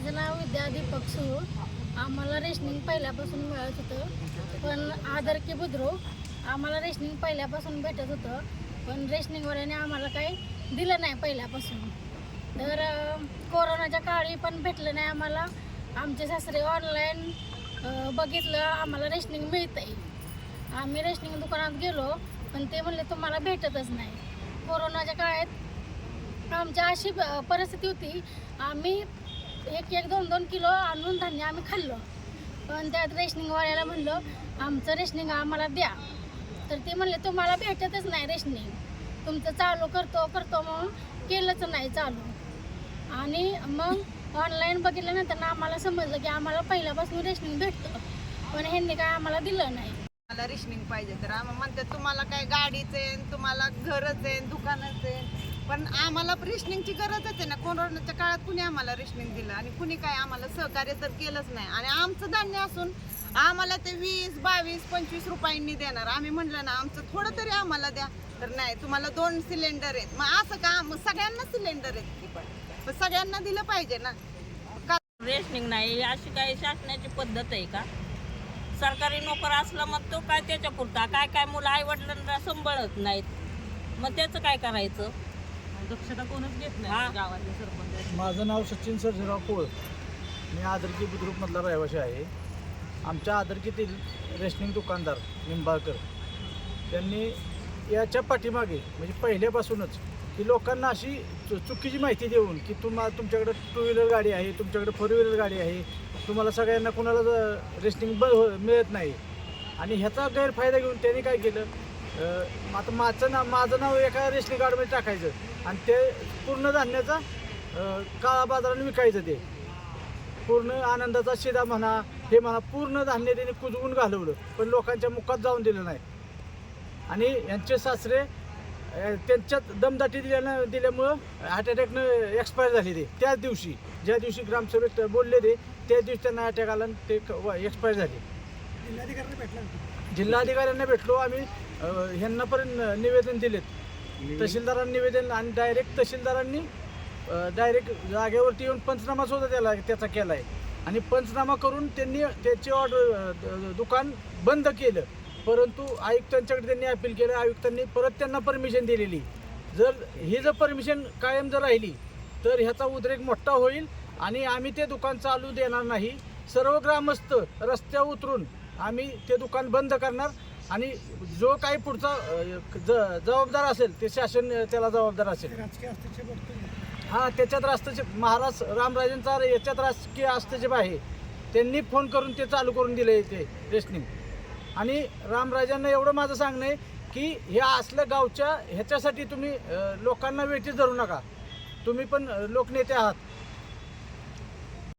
माझं नाव विद्या दीपक सुरू. आम्हाला रेशनिंग पहिल्यापासून मिळत होतं. पण आदर की बुद्रू आम्हाला रेशनिंग पहिल्यापासून भेटत होतं. पण रेशनिंगवाल्याने आम्हाला काही दिलं नाही पहिल्यापासून. तर कोरोनाच्या काळी पण भेटलं नाही आम्हाला. आमचे सासरे ऑनलाईन बघितलं आम्हाला रेशनिंग मिळतंय. आम्ही रेशनिंग दुकानात गेलो पण ते म्हणले तुम्हाला भेटतच नाही. कोरोनाच्या काळात आमच्या अशी परिस्थिती होती. आम्ही एक एक दोन दोन किलो आणून धान्य आम्ही खाल्लं. पण त्यात रेशनिंगवाल्याला म्हणलं आमचं रेशनिंग आम्हाला द्या. तर ते म्हणले तुम्हाला भेटतच नाही रेशनिंग. तुमचं चालू करतो करतो म्हणून केलंच नाही चालू. आणि मग ऑनलाईन बघितल्यानंतर ना आम्हाला समजलं की आम्हाला पहिल्यापासून रेशनिंग भेटतं. पण ह्यांनी काय आम्हाला दिलं नाही. मला रेशनिंग पाहिजे. तर आम्हाला म्हणते तुम्हाला काय गाडीच आहे तुम्हाला घरच आहे दुकानच आहे. पण आम्हाला रेशनिंगची गरजच आहे ना. कोरोनाच्या काळात कुणी आम्हाला रेशनिंग दिलं आणि कुणी काय आम्हाला सहकार्य तर केलंच नाही. आणि आमचं धान्य असून आम्हाला ते वीस बावीस पंचवीस रुपयांनी देणार. आम्ही म्हणलं ना आमचं थोडं तरी आम्हाला द्या. तर नाही तुम्हाला दोन सिलेंडर आहेत. मग असं का? मग सगळ्यांना सिलेंडर आहेत की पण? सगळ्यांना दिलं पाहिजे ना. का रेशनिंग नाही. अशी काही शासनाची पद्धत आहे का? सरकारी नोकर असला मग तो काय त्याच्या पुरता? काय काय मुलं आई वडिलांना सांभाळत नाहीत? मग त्याचं काय करायचं? दक्षता कोणच घेत नाही गावातले सरपंच माझं नाव सचिन सर्जेराव कोळ. मी आदरकी बुद्रुकमधला रहिवासी आहे. आमच्या आदरकीतील रेशनिंग दुकानदार निंबाळकर. त्यांनी याच्या पाठीमागे म्हणजे पहिल्यापासूनच की लोकांना अशी चु चुकीची माहिती देऊन की तुम्हा तुमच्याकडे टू व्हीलर गाडी आहे तुमच्याकडे फोर व्हीलर गाडी आहे तुम्हाला सगळ्यांना कोणाला ज- रेशनिंग ब हो- मिळत नाही. आणि ह्याचा गैरफायदा घेऊन त्यांनी काय केलं? आता माझं नाव माझं नाव एका रेशनिंग कार्डमध्ये टाकायचं. आणि ते पूर्ण धान्याचा काळा बाजाराने विकायचं ते. पूर्ण आनंदाचा शिदा म्हणा हे म्हणा पूर्ण धान्य त्यांनी कुजवून घालवलं पण लोकांच्या मुखात जाऊन दिलं नाही. आणि यांचे सासरे त्यांच्यात दमदाटी दिल्यानं दिल्यामुळं हार्ट अटॅकनं एक्सपायर झाले ते. त्याच दिवशी ज्या दिवशी ग्रामसभेत बोलले ते त्याच दिवशी त्यांना अटॅक आला ते एक्सपायर झाले. जिल्हाधिकाऱ्यांना भेटलो आम्ही अ, ह्यांना पण निवेदन दिलेत. तहसीलदारांनी निवेदन आणि डायरेक्ट तहसीलदारांनी डायरेक्ट जागेवरती येऊन पंचनामा सुद्धा त्याला त्याचा केला आहे आणि पंचनामा करून त्यांनी त्याची ऑर्डर दुकान बंद केलं. परंतु आयुक्तांच्याकडे त्यांनी अपील केलं. आयुक्तांनी परत त्यांना परमिशन दिलेली. जर ही जर परमिशन कायम जर राहिली तर ह्याचा उद्रेक मोठा होईल आणि आम्ही ते दुकान चालू देणार नाही. सर्व ग्रामस्थ रस्त्यावर उतरून आम्ही ते दुकान बंद करणार. आणि जो काही पुढचा ज- जबाबदार असेल ते शासन त्याला जबाबदार असेल. हा त्याच्यात राष्ट्रचे महाराज रामराजेंचा याच्यात राजकीय हस्तक्षेप आहे. त्यांनी फोन करून ते चालू करून दिले ते रेशनिंग. आणि रामराजांना एवढं माझं सांगणं आहे की हे असल्या गावच्या ह्याच्यासाठी तुम्ही लोकांना वेठीच धरू नका. तुम्ही पण लोकनेते आहात.